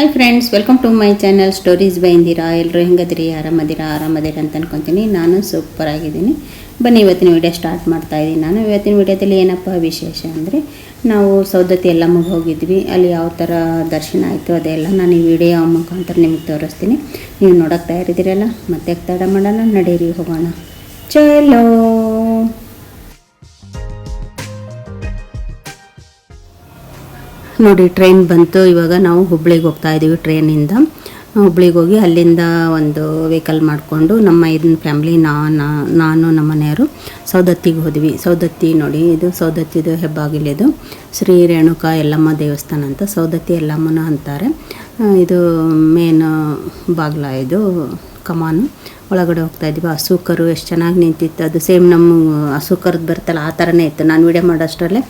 Hi friends welcome to my channel stories by Indira ಎಲ್ಲರೂ ಹೆಂಗದಿರಿ? ಆರಾಮದಿರಾ? ಆರಾಮದಿರ ಅಂತ ಅನ್ಕೊತೀನಿ. ನಾನು ಸೂಪರ್ ಆಗಿದ್ದೀನಿ. ಬನ್ನಿ, ಇವತ್ತಿನ ವಿಡಿಯೋ ಸ್ಟಾರ್ಟ್ ಮಾಡ್ತಾ ಇದ್ದೀನಿ. ನಾನು ಇವತ್ತಿನ ವಿಡಿಯೋದಲ್ಲಿ ಏನಪ್ಪ ವಿಶೇಷ ಅಂದರೆ, ನಾವು ಸೌದತ್ತಿ ಎಲ್ಲಮ್ಮಗೆ ಹೋಗಿದ್ವಿ. ಅಲ್ಲಿ ಯಾವ ಥರ ದರ್ಶನ ಆಯಿತು ಅದೆಲ್ಲ ನಾನು ಈ ವಿಡಿಯೋ ಮುಖಾಂತರ ನಿಮಗೆ ತೋರಿಸ್ತೀನಿ. ನೀವು ನೋಡೋಕೆ ತಯಾರಿದ್ದೀರಲ್ಲ? ಮತ್ತೆ ತಡ ಮಾಡೋಣ, ನಡೀರಿ, ಹೋಗೋಣ. ಚಲೋ! ನೋಡಿ ಟ್ರೈನ್ ಬಂತು. ಇವಾಗ ನಾವು ಹುಬ್ಳಿಗೆ ಹೋಗ್ತಾ ಇದ್ದೀವಿ ಟ್ರೈನಿಂದ ಹುಬ್ಳಿಗೆ ಹೋಗಿ ಅಲ್ಲಿಂದ ಒಂದು ವೆಹಿಕಲ್ ಮಾಡಿಕೊಂಡು ನಮ್ಮ ಇದನ್ನ ಫ್ಯಾಮ್ಲಿ ನಾನು ನಾನು, ನಮ್ಮ ಮನೆಯವರು ಸೌದತ್ತಿಗೆ ಹೋದ್ವಿ. ಸೌದತ್ತಿ ನೋಡಿ, ಇದು ಸೌದತ್ತಿದು ಹೆಬ್ಬಾಗಿಲಿದು. ಶ್ರೀ ರೇಣುಕಾ ಯಲ್ಲಮ್ಮ ದೇವಸ್ಥಾನ ಅಂತ ಸೌದತ್ತಿ ಯಲ್ಲಮ್ಮನ ಅಂತಾರೆ. ಇದು ಮೇನ್ ಬಾಗ್ಲ ಇದು, ಕಮಾನು. ಒಳಗಡೆ ಹೋಗ್ತಾ ಇದ್ವಿ. ಹಸು ಎಷ್ಟು ಚೆನ್ನಾಗಿ ನಿಂತಿತ್ತು. ಅದು ಸೇಮ್ ನಮ್ಮ ಹಸು ಕರ್ದು ಬರುತ್ತಲ್ಲ, ಆ ಥರನೇ ಇತ್ತು. ನಾನು ವಿಡಿಯೋ ಮಾಡೋಷ್ಟರಲ್ಲೇ.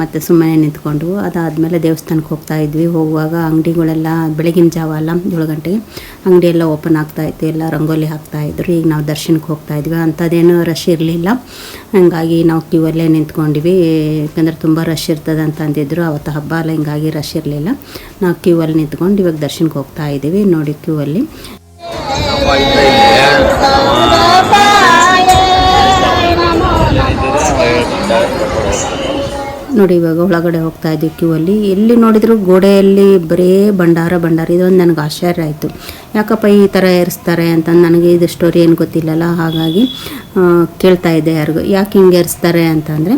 ಮತ್ತು ಸುಮ್ಮನೆ ನಿಂತ್ಕೊಂಡು. ಅದಾದಮೇಲೆ ದೇವಸ್ಥಾನಕ್ಕೆ ಹೋಗ್ತಾ ಇದ್ವಿ. ಹೋಗುವಾಗ ಅಂಗಡಿಗಳೆಲ್ಲ, ಬೆಳಗಿನ ಜಾವ ಅಲ್ಲ, ಏಳು ಗಂಟೆಗೆ ಅಂಗಡಿ ಎಲ್ಲ ಓಪನ್ ಆಗ್ತಾ ಇತ್ತು. ಎಲ್ಲ ರಂಗೋಲಿ ಹಾಕ್ತಾ ಇದ್ರು. ಈಗ ನಾವು ದರ್ಶನಕ್ಕೆ ಹೋಗ್ತಾ ಇದ್ವಿ. ಅಂಥದ್ದೇನು ರಶ್ ಇರಲಿಲ್ಲ. ಹಂಗಾಗಿ ನಾವು ಕ್ಯೂ ಅಲ್ಲೇ ನಿಂತ್ಕೊಂಡ್ವಿ. ಯಾಕಂದರೆ ತುಂಬ ರಶ್ ಇರ್ತದೆ ಅಂತ ಅಂದಿದ್ರು. ಅವತ್ತು ಹಬ್ಬ ಅಲ್ಲ, ಹಿಂಗಾಗಿ ರಶ್ ಇರಲಿಲ್ಲ. ನಾವು ಕ್ಯೂ ಅಲ್ಲಿ ನಿಂತ್ಕೊಂಡು ಇವಾಗ ದರ್ಶನಕ್ಕೆ ಹೋಗ್ತಾ ಇದ್ದೀವಿ. ನೋಡಿ ಕ್ಯೂ ಅಲ್ಲಿ. ನೋಡಿ ಇವಾಗ ಒಳಗಡೆ ಹೋಗ್ತಾ ಇದ್ವಿ ಕ್ಯೂ ಅಲ್ಲಿ. ಎಲ್ಲಿ ನೋಡಿದ್ರು ಗೋಡೆಯಲ್ಲಿ ಬರೇ ಭಂಡಾರ ಭಂಡಾರ. ಇದೊಂದು ನನಗೆ ಆಶ್ಚರ್ಯ ಆಯಿತು. ಯಾಕಪ್ಪ ಈ ಥರ ಏರಿಸ್ತಾರೆ ಅಂತ ನನಗೆ ಇದು ಸ್ಟೋರಿ ಏನು ಗೊತ್ತಿಲ್ಲಲ್ಲ ಹಾಗಾಗಿ ಕೇಳ್ತಾ ಇದ್ದೆ ಯಾರಿಗೂ. ಯಾಕೆ ಹಿಂಗೆ ಏರಿಸ್ತಾರೆ ಅಂತಂದರೆ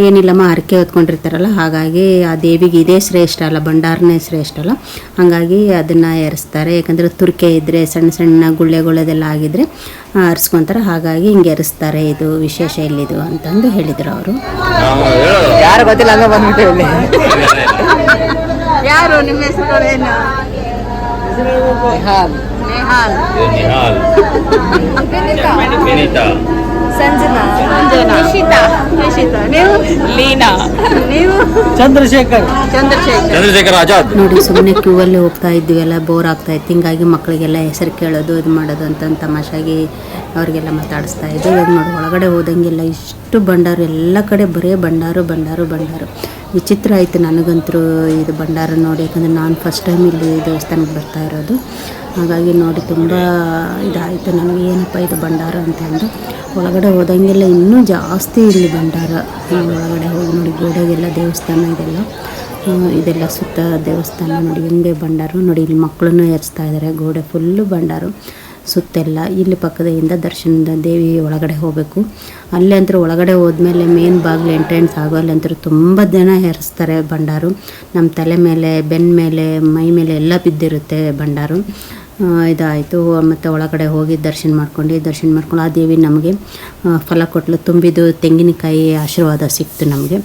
ಏನಿಲ್ಲಮ್ಮ ಹರಕೆ ಹೊತ್ಕೊಂಡಿರ್ತಾರಲ್ಲ ಹಾಗಾಗಿ ಆ ದೇವಿಗೆ ಇದೇ ಶ್ರೇಷ್ಠ ಅಲ್ಲ ಭಂಡಾರನೇ ಶ್ರೇಷ್ಠ ಅಲ್ಲ. ಹಾಗಾಗಿ ಅದನ್ನು ಏರಿಸ್ತಾರೆ. ಯಾಕಂದರೆ ತುರ್ಕೆ ಇದ್ದರೆ ಸಣ್ಣ ಸಣ್ಣ ಗುಳ್ಳೆಗಳದೆಲ್ಲ ಆಗಿದ್ರೆ ಹರಿಸ್ಕೊತಾರೆ ಹಾಗಾಗಿ ಹಿಂಗೆ ಏರಿಸ್ತಾರೆ ಇದು ವಿಶೇಷ ಇಲ್ಲಿದು ಅಂತಂದು ಹೇಳಿದರು ಅವರು. ಯಾರು ಗೊತ್ತಿಲ್ಲ ಯಾರು ನಿಮ್ಮ ಹೆಸರು ಏನು ನಿಹಾಲ್ ನೇಹಾಲ್ ನಿಹಾಲ್ ವಿನೀತಾ ಸಂಜನಾ ನಿಶಿತಾ ನಿಶಿತಾ ನೀವು ಲೀನಾ ನೀವು ಚಂದ್ರಶೇಖರ್ ಚಂದ್ರಶೇಖರ್ ಚಂದ್ರಶೇಖರ್ ಆಜಾದ್ ನೋಡಿ ಸುಮ್ಮನೆ ಕ್ಯೂ ಅಲ್ಲಿ ಹೋಗ್ತಾ ಇದ್ವಿ ಎಲ್ಲ ಬೋರ್ ಆಗ್ತಾ ಇತ್ತು. ಹಿಂಗಾಗಿ ಮಕ್ಕಳಿಗೆಲ್ಲ ಹೆಸರು ಕೇಳೋದು ಇದು ಮಾಡೋದು ಅಂತ ತಮಾಷಾಗಿ ಅವ್ರಿಗೆಲ್ಲ ಮಾತಾಡಿಸ್ತಾ ಇದ್ವಿ. ಇವಾಗ ನೋಡಿ ಒಳಗಡೆ ಹೋದಂಗೆಲ್ಲ ಇಷ್ಟು ಭಂಡಾರ ಎಲ್ಲ ಕಡೆ ಬರೇ ಭಂಡಾರು ಭಂಡಾರು ಭಂಡಾರು. ವಿಚಿತ್ರ ಆಯಿತು ನನಗಂತೂ ಇದು ಭಂಡಾರ ನೋಡಿ, ಯಾಕಂದರೆ ನಾನು ಫಸ್ಟ್ ಟೈಮ್ ಇಲ್ಲಿ ದೇವಸ್ಥಾನಕ್ಕೆ ಬರ್ತಾ ಇರೋದು. ಹಾಗಾಗಿ ನೋಡಿ ತುಂಬ ಇದಾಯಿತು ನನಗೆ, ಏನಪ್ಪ ಇದು ಭಂಡಾರ ಅಂತಂದು. ಒಳಗಡೆ ಹೋದಂಗೆಲ್ಲ ಇನ್ನೂ ಜಾಸ್ತಿ ಇಲ್ಲಿ ಭಂಡಾರ. ಒಳಗಡೆ ಹೋಗಿ ನೋಡಿ, ಗೋಡೆಗೆಲ್ಲ ದೇವಸ್ಥಾನ ಇದೆಲ್ಲ. ಇದೆಲ್ಲ ಸುತ್ತ ದೇವಸ್ಥಾನ ನೋಡಿ ಹಿಂಗೆ ಭಂಡಾರು. ನೋಡಿ, ಇಲ್ಲಿ ಮಕ್ಕಳನ್ನು ಏರಿಸ್ತಾ ಇದ್ದಾರೆ ಗೋಡೆ ಫುಲ್ಲು ಭಂಡಾರು. ಸುತ್ತೆಲ್ಲ ಇಲ್ಲಿ ಪಕ್ಕದಿಂದ ದರ್ಶನದ ದೇವಿ ಒಳಗಡೆ ಹೋಗಬೇಕು. ಅಲ್ಲೇ ಅಂತೂ ಒಳಗಡೆ ಹೋದ್ಮೇಲೆ ಮೇನ್ ಬಾಗಿಲು ಎಂಟ್ರೆನ್ಸ್ ಅಂತೂ ತುಂಬ ಜನ ಹೆರಿಸ್ತಾರೆ ಭಂಡಾರು. ನಮ್ಮ ತಲೆ ಮೇಲೆ ಬೆನ್ನ ಮೇಲೆ, ಮೈ ಮೇಲೆ ಎಲ್ಲ ಬಿದ್ದಿರುತ್ತೆ ಭಂಡಾರು. ಇದಾಯಿತು. ಮತ್ತು ಒಳಗಡೆ ಹೋಗಿ ದರ್ಶನ ಮಾಡ್ಕೊಂಡು ದರ್ಶನ ಮಾಡ್ಕೊಂಡು ಆ ದೇವಿ ನಮಗೆ ಫಲ ಕೊಟ್ಟಲು ತುಂಬಿದ್ದು ತೆಂಗಿನಕಾಯಿ ಆಶೀರ್ವಾದ ಸಿಕ್ತು ನಮಗೆ.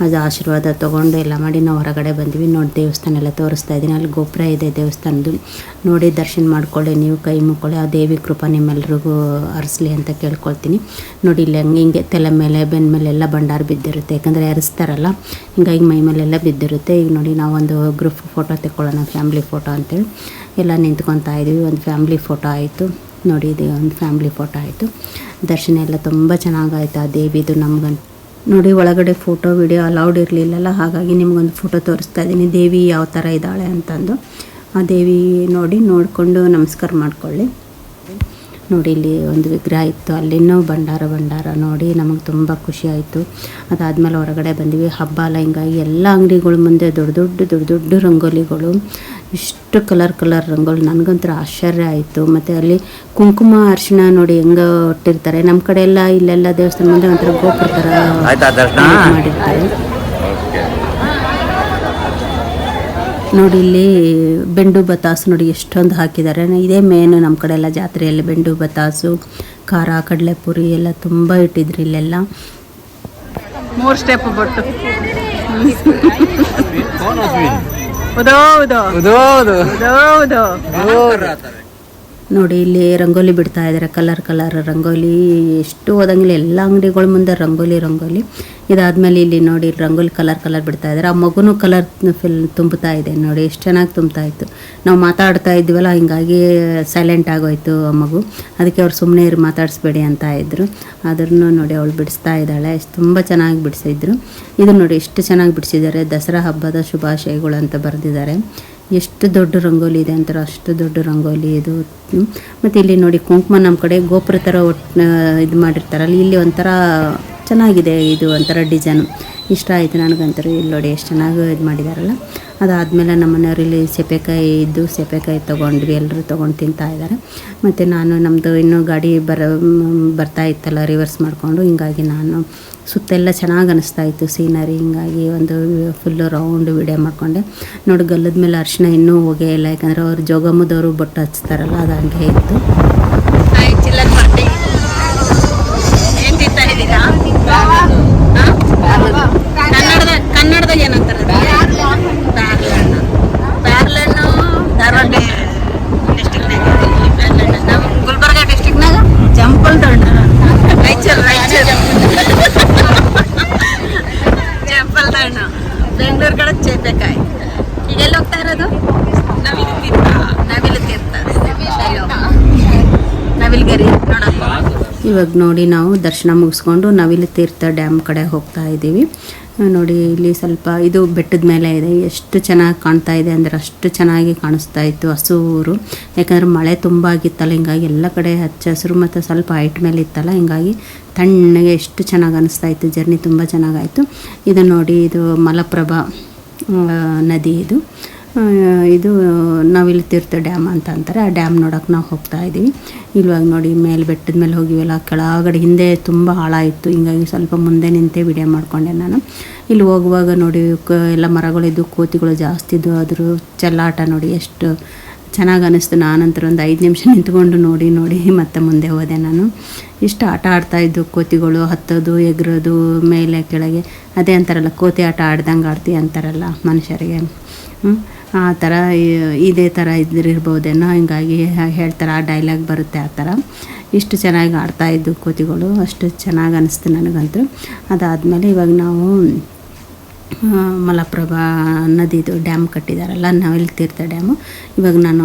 ಅದು ಆಶೀರ್ವಾದ ತೊಗೊಂಡು ಎಲ್ಲ ಮಾಡಿ ನಾವು ಹೊರಗಡೆ ಬಂದ್ವಿ. ನೋಡಿ ದೇವಸ್ಥಾನ ಎಲ್ಲ ತೋರಿಸ್ತಾ ಇದ್ದೀನಿ. ಅಲ್ಲಿ ಗೋಪುರ ಇದೆ ದೇವಸ್ಥಾನದ್ದು. ನೋಡಿ, ದರ್ಶನ ಮಾಡ್ಕೊಳ್ಳಿ, ನೀವು ಕೈ ಮುಕ್ಕೊಳ್ಳಿ, ಆ ದೇವಿ ಕೃಪಾ ನಿಮ್ಮೆಲ್ಲರಿಗೂ ಹರಿಸ್ಲಿ ಅಂತ ಕೇಳ್ಕೊಳ್ತೀನಿ. ನೋಡಿ, ಇಲ್ಲಿ ಹಂಗೆ, ಹಿಂಗೆ ತಲೆ ಮೇಲೆ, ಬೆನ್ನ ಮೇಲೆ ಎಲ್ಲ ಭಂಡಾರ ಬಿದ್ದಿರುತ್ತೆ. ಯಾಕಂದರೆ ಹರಿಸ್ತಾರಲ್ಲ ಹಿಂಗಾಗಿ ಮೈ ಮೇಲೆಲ್ಲ ಬಿದ್ದಿರುತ್ತೆ. ಈಗ ನೋಡಿ ನಾವು ಒಂದು ಗ್ರೂಪ್ ಫೋಟೋ ತೆಕ್ಕೊಳ್ಳೋಣ ಫ್ಯಾಮ್ಲಿ ಫೋಟೋ ಅಂತೇಳಿ. ಎಲ್ಲ ನಿಂತ್ಕೊತಾ ಇದ್ವಿ. ಒಂದು ಫ್ಯಾಮ್ಲಿ ಫೋಟೋ ಆಯಿತು. ನೋಡಿ, ಇದು ಒಂದು ಫ್ಯಾಮ್ಲಿ ಫೋಟೋ ಆಯಿತು. ದರ್ಶನ ಎಲ್ಲ ತುಂಬ ಚೆನ್ನಾಗಾಯ್ತು. ಆ ದೇವಿದು ನಮ್ಗಂತ ನೋಡಿ, ಒಳಗಡೆ ಫೋಟೋ ವಿಡಿಯೋ ಅಲೌಡ್ ಇರಲಿಲ್ಲಲ್ಲ, ಹಾಗಾಗಿ ನಿಮಗೊಂದು ಫೋಟೋ ತೋರಿಸ್ತಾ ಇದ್ದೀನಿ. ದೇವಿ ಯಾವ ಥರ ಇದ್ದಾಳೆ ಅಂತಂದು. ಆ ದೇವಿ ನೋಡಿ, ನೋಡಿಕೊಂಡು ನಮಸ್ಕಾರ ಮಾಡ್ಕೊಳ್ಳಿ. ನೋಡಿ ಇಲ್ಲಿ ಒಂದು ವಿಗ್ರಹ ಇತ್ತು. ಅಲ್ಲಿನೂ ಭಂಡಾರ ಭಂಡಾರ ನೋಡಿ ನಮಗೆ ತುಂಬ ಖುಷಿ ಆಯಿತು. ಅದಾದಮೇಲೆ ಹೊರಗಡೆ ಬಂದ್ವಿ. ಹಬ್ಬ ಅಲ್ಲ ಹಿಂಗಾಗಿ ಎಲ್ಲ ಅಂಗಡಿಗಳ ಮುಂದೆ ದೊಡ್ಡ ದೊಡ್ಡ ದೊಡ್ಡ ದೊಡ್ಡ ರಂಗೋಲಿಗಳು. ಇಷ್ಟು ಕಲರ್ ಕಲರ್ ರಂಗೋಲಿ. ನನಗಂತರ ಆಶ್ಚರ್ಯ ಆಯಿತು. ಮತ್ತು ಅಲ್ಲಿ ಕುಂಕುಮ ಅರಿಶಿಣ ನೋಡಿ ಹೆಂಗೆ ಒಟ್ಟಿರ್ತಾರೆ. ನಮ್ಮ ಕಡೆ ಎಲ್ಲ ಇಲ್ಲೆಲ್ಲ ದೇವಸ್ಥಾನ ಮುಂದೆ ಒಂಥರ ಗೋಪುರ ಥರ ಮಾಡಿರ್ತಾರೆ ಓಕೆ ನೋಡಿ ಇಲ್ಲಿ ಬೆಂಡು ಬತಾಸು ನೋಡಿ ಎಷ್ಟೊಂದು ಹಾಕಿದ್ದಾರೆ. ಇದೇ ಮೇನು ನಮ್ಮ ಕಡೆ ಎಲ್ಲ ಜಾತ್ರೆಯಲ್ಲಿ ಬೆಂಡು ಬತಾಸು ಖಾರ ಕಡಲೆಪುರಿ ಎಲ್ಲ ತುಂಬ ಇಟ್ಟಿದ್ರು ಇಲ್ಲೆಲ್ಲ. ಮೂರು ಸ್ಟೆಪ್ ಬೊಟ್ಟು ಉದೋ ನೋಡಿ ಇಲ್ಲಿ ರಂಗೋಲಿ ಬಿಡ್ತಾ ಇದ್ದಾರೆ, ಕಲರ್ ಕಲರ್ ರಂಗೋಲಿ. ಎಷ್ಟು ಹೋದಂಗಿಲ್ಲ, ಎಲ್ಲ ಅಂಗಡಿಗಳ ಮುಂದೆ ರಂಗೋಲಿ ರಂಗೋಲಿ. ಇದಾದ್ಮೇಲೆ ಇಲ್ಲಿ ನೋಡಿ ರಂಗೋಲಿ ಕಲರ್ ಕಲರ್ ಬಿಡ್ತಾ ಇದ್ದಾರೆ. ಆ ಮಗುನೂ ಕಲರ್ ಫಿಲ್ ತುಂಬುತ್ತಾ ಇದೆ ನೋಡಿ, ಎಷ್ಟು ಚೆನ್ನಾಗಿ ತುಂಬ್ತಾ ಇತ್ತು. ನಾವು ಮಾತಾಡ್ತಾ ಇದ್ವಲ್ಲ, ಹಿಂಗಾಗಿ ಸೈಲೆಂಟ್ ಆಗೋಯ್ತು ಆ ಮಗು. ಅದಕ್ಕೆ ಅವ್ರು ಸುಮ್ಮನೆ ಇರು, ಮಾತಾಡಿಸ್ಬೇಡಿ ಅಂತ ಇದ್ರು. ಅದನ್ನು ನೋಡಿ ಅವಳು ಬಿಡಿಸ್ತಾ ಇದ್ದಾಳೆ. ತುಂಬ ಚೆನ್ನಾಗಿ ಬಿಡಿಸಿದ್ರು. ಇದು ನೋಡಿ ಎಷ್ಟು ಚೆನ್ನಾಗಿ ಬಿಡಿಸಿದ್ದಾರೆ. ದಸರಾ ಹಬ್ಬದ ಶುಭಾಶಯಗಳು ಅಂತ ಬರೆದಿದ್ದಾರೆ. ಎಷ್ಟು ದೊಡ್ಡ ರಂಗೋಲಿ ಇದೆ ಅಂತಾರೆ ಅಷ್ಟು ದೊಡ್ಡ ರಂಗೋಲಿ ಇದು. ಮತ್ತು ಇಲ್ಲಿ ನೋಡಿ ಕುಂಕುಮ ನಮ್ಮ ಕಡೆ ಗೋಪುರ ಥರ ಒಟ್ಟು ಇದು ಮಾಡಿರ್ತಾರಲ್ಲ ಇಲ್ಲಿ ಒಂಥರ ಚೆನ್ನಾಗಿದೆ ಇದು ಒಂಥರ ಡಿಸೈನು. ಇಷ್ಟ ಆಯಿತು ನನಗಂತಾರೆ ಇಲ್ಲಿ ನೋಡಿ ಎಷ್ಟು ಚೆನ್ನಾಗಿ ಇದು ಮಾಡಿದಾರಲ್ಲ. ಅದಾದಮೇಲೆ ನಮ್ಮ ಮನೆಯವರಲ್ಲಿ ಸೆಪೆಕಾಯಿ ಇದ್ದು ಸೆಪೆಕಾಯಿ ತೊಗೊಂಡ್ವಿ ಎಲ್ಲರೂ ತೊಗೊಂಡು ತಿಂತಾ ಇದ್ದಾರೆ ಮತ್ತು ನಾನು ನಮ್ಮದು ಇನ್ನೂ ಗಾಡಿ ಬರ ಬರ್ತಾ ಇತ್ತಲ್ಲ ರಿವರ್ಸ್ ಮಾಡಿಕೊಂಡು ಹಿಂಗಾಗಿ ನಾನು ಸುತ್ತೆಲ್ಲ ಚೆನ್ನಾಗಿ ಅನಿಸ್ತಾ ಇತ್ತು ಸೀನರಿ ಹಿಂಗಾಗಿ ಒಂದು ಫುಲ್ಲು ರೌಂಡ್ ವಿಡಿಯೋ ಮಾಡಿಕೊಂಡೆ. ನೋಡಿ ಗಲ್ಲದ ಮೇಲೆ ಅರಿಶಿನ ಇನ್ನೂ ಹೋಗೇ ಇಲ್ಲ ಯಾಕಂದರೆ ಅವ್ರು ಜೋಗಮ್ಮದವರು ಬೊಟ್ಟು ಹಚ್ತಾರಲ್ಲ ಅದು ಹಂಗೆ ಇತ್ತು? ಕನ್ನಡದ ಕನ್ನಡದಾಗ ಏನಂತಾರೆ? Saturday ಇವಾಗ ನೋಡಿ ನಾವು ದರ್ಶನ ಮುಗಿಸ್ಕೊಂಡು ನವಿಲು ತೀರ್ಥ ಡ್ಯಾಮ್ ಕಡೆ ಹೋಗ್ತಾ ಇದ್ದೀವಿ. ನೋಡಿ ಇಲ್ಲಿ ಸ್ವಲ್ಪ ಇದು ಬೆಟ್ಟದ ಮೇಲೆ ಇದೆ. ಎಷ್ಟು ಚೆನ್ನಾಗಿ ಕಾಣ್ತಾ ಇದೆ ಅಂದರೆ ಅಷ್ಟು ಚೆನ್ನಾಗಿ ಕಾಣಿಸ್ತಾ ಇತ್ತು ಹಸೂರು. ಯಾಕಂದರೆ ಮಳೆ ತುಂಬ ಆಗಿತ್ತಲ್ಲ, ಹಿಂಗಾಗಿ ಎಲ್ಲ ಕಡೆ ಹಚ್ಚ ಹಸಿರು ಮತ್ತು ಸ್ವಲ್ಪ ಹೈಟ್ ಮೇಲೆ ಇತ್ತಲ್ಲ, ಹಿಂಗಾಗಿ ತಣ್ಣಗೆ ಎಷ್ಟು ಚೆನ್ನಾಗಿ ಅನಿಸ್ತಾ ಇತ್ತು. ಜರ್ನಿ ತುಂಬ ಚೆನ್ನಾಗಾಯಿತು. ಇದು ನೋಡಿ ಇದು ಮಲಪ್ರಭಾ ನದಿ ಇದು. ಇದು ನಾವಿಲ್ಲಿ ತೀರ್ಥ ಡ್ಯಾಮ್ ಅಂತ ಅಂತಾರೆ. ಆ ಡ್ಯಾಮ್ ನೋಡೋಕೆ ನಾವು ಹೋಗ್ತಾ ಇದ್ದೀವಿ ಇಲ್ವಾಗ ನೋಡಿ ಮೇಲೆ ಬೆಟ್ಟದ ಮೇಲೆ ಹೋಗಿವಲ್ಲ, ಕೆಳಗಡೆ ಹಿಂದೆ ತುಂಬ ಆಳ ಇತ್ತು. ಹಿಂಗಾಗಿ ಸ್ವಲ್ಪ ಮುಂದೆ ನಿಂತೆ ವಿಡಿಯೋ ಮಾಡಿಕೊಂಡೆ ನಾನು. ಇಲ್ಲಿ ಹೋಗುವಾಗ ನೋಡಿ, ಕ, ಎಲ್ಲ ಮರಗಳಿದ್ದು ಕೋತಿಗಳು ಜಾಸ್ತಿ ಇದ್ದು ಆದರೂ ಚೆಲ್ಲಾಟ ನೋಡಿ, ಎಷ್ಟು ಚೆನ್ನಾಗಿ ಅನ್ನಿಸ್ತು ನಾನಂತರ ಒಂದು ಐದು ನಿಮಿಷ ನಿಂತ್ಕೊಂಡು ನೋಡಿ ನೋಡಿ ಮತ್ತೆ ಮುಂದೆ ಹೋದೆ ನಾನು. ಇಷ್ಟು ಆಟ ಆಡ್ತಾಯಿದ್ದು ಕೋತಿಗಳು, ಹತ್ತೋದು, ಎಗರೋದು, ಮೇಲೆ, ಕೆಳಗೆ. ಅದೇ ಅಂತಾರಲ್ಲ, ಕೋತಿ ಆಟ ಆಡ್ದಂಗೆ ಆಡ್ತೀವಿ ಅಂತಾರಲ್ಲ ಮನುಷ್ಯರಿಗೆ. ಆ ಥರ ಇದೇ ಥರ ಇದ್ರಿರ್ಬೋದೇನೋ ಹಿಂಗಾಗಿ ಹೇಳ್ತಾರೆ, ಆ ಡೈಲಾಗ್ ಬರುತ್ತೆ ಆ ಥರ ಇಷ್ಟು ಚೆನ್ನಾಗಿ ಆಡ್ತಾ ಇದ್ದು ಕೋತಿಗಳು, ಅಷ್ಟು ಚೆನ್ನಾಗಿ ಅನ್ನಿಸ್ತು ನನಗಂತೂ. ಅದಾದಮೇಲೆ ಇವಾಗ ನಾವು ಮಲಪ್ರಭಾ ನದಿದು ಡ್ಯಾಮ್ ಕಟ್ಟಿದಾರಲ್ಲ ನಾವೆಲ್ಲಿ ತೀರ್ಥ ಡ್ಯಾಮು. ಇವಾಗ ನಾನು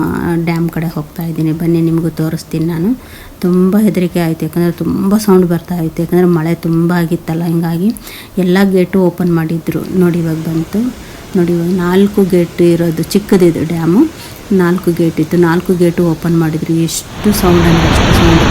ಡ್ಯಾಮ್ ಕಡೆ ಹೋಗ್ತಾ ಇದ್ದೀನಿ. ಬನ್ನಿ, ನಿಮಗೂ ತೋರಿಸ್ತೀನಿ ನಾನು. ತುಂಬ ಹೆದರಿಕೆ ಆಯಿತು, ಯಾಕಂದರೆ ತುಂಬ ಸೌಂಡ್ ಬರ್ತಾ ಇತ್ತು. ಯಾಕಂದರೆ ಮಳೆ ತುಂಬ ಆಗಿತ್ತಲ್ಲ, ಹಿಂಗಾಗಿ. ಎಲ್ಲ ಗೇಟು ಓಪನ್ ಮಾಡಿದ್ರು, ನೋಡಿ ಇವಾಗ ಬಂತು. ನೋಡಿ, ನಾಲ್ಕು ಗೇಟ್ ಇರೋದು ಚಿಕ್ಕದಿದೆ ಡ್ಯಾಮು. ನಾಲ್ಕು ಗೇಟ್ ಇತ್ತು. ನಾಲ್ಕು ಗೇಟು ಓಪನ್ ಮಾಡಿದ್ರೆ. ಎಷ್ಟು ಸೌಂಡ್ ಅಂದರೆ ಅಷ್ಟು ಸೌಂಡ್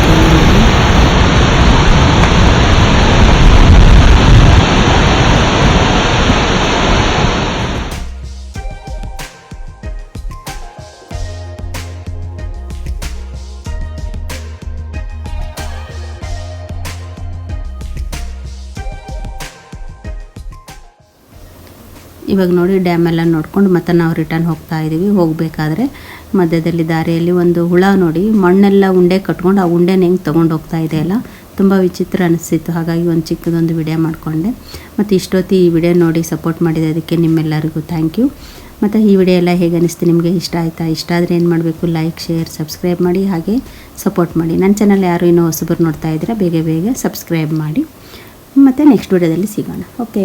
ಇವಾಗ ನೋಡಿ ಡ್ಯಾಮ್ ಎಲ್ಲ ನೋಡ್ಕೊಂಡು ಮತ್ತೆ ನಾವು ರಿಟರ್ನ್ ಹೋಗ್ತಾ ಇದ್ದೀವಿ ಹೋಗಬೇಕಾದ್ರೆ ಮಧ್ಯದಲ್ಲಿ ದಾರಿಯಲ್ಲಿ ಒಂದು ಹುಳ ನೋಡಿ, ಮಣ್ಣೆಲ್ಲ ಉಂಡೆ ಕಟ್ಕೊಂಡು ಆ ಉಂಡೆನ ಹೆಂಗೆ ತೊಗೊಂಡು ಹೋಗ್ತಾ ಇದೆ ಅಲ್ಲ? ತುಂಬ ವಿಚಿತ್ರ ಅನಿಸ್ತಿತ್ತು. ಹಾಗಾಗಿ ಒಂದು ಚಿಕ್ಕದೊಂದು ವಿಡಿಯೋ ಮಾಡಿಕೊಂಡೆ. ಮತ್ತು ಇಷ್ಟೊತ್ತಿ ಈ ವಿಡಿಯೋ ನೋಡಿ ಸಪೋರ್ಟ್ ಮಾಡಿದ್ದಕ್ಕೆ ನಿಮ್ಮೆಲ್ಲರಿಗೂ ಥ್ಯಾಂಕ್ ಯು ಮತ್ತು ಈ ವಿಡಿಯೋ ಎಲ್ಲ ಹೇಗೆ ಅನಿಸ್ತು ನಿಮಗೆ ಇಷ್ಟ ಆಯಿತಾ? ಇಷ್ಟ ಆದರೆ ಏನು ಮಾಡಬೇಕು? ಲೈಕ್ ಶೇರ್ ಸಬ್ಸ್ಕ್ರೈಬ್ ಮಾಡಿ, ಹಾಗೆ ಸಪೋರ್ಟ್ ಮಾಡಿ. ನನ್ನ ಚಾನಲ್ ಯಾರು ಇನ್ನೂ ಹೊಸಬರು ನೋಡ್ತಾ ಇದ್ದೀರಾ, ಬೇಗ ಬೇಗ ಸಬ್ಸ್ಕ್ರೈಬ್ ಮಾಡಿ. ಮತ್ತು ನೆಕ್ಸ್ಟ್ ವಿಡಿಯೋದಲ್ಲಿ ಸಿಗೋಣ. ಓಕೆ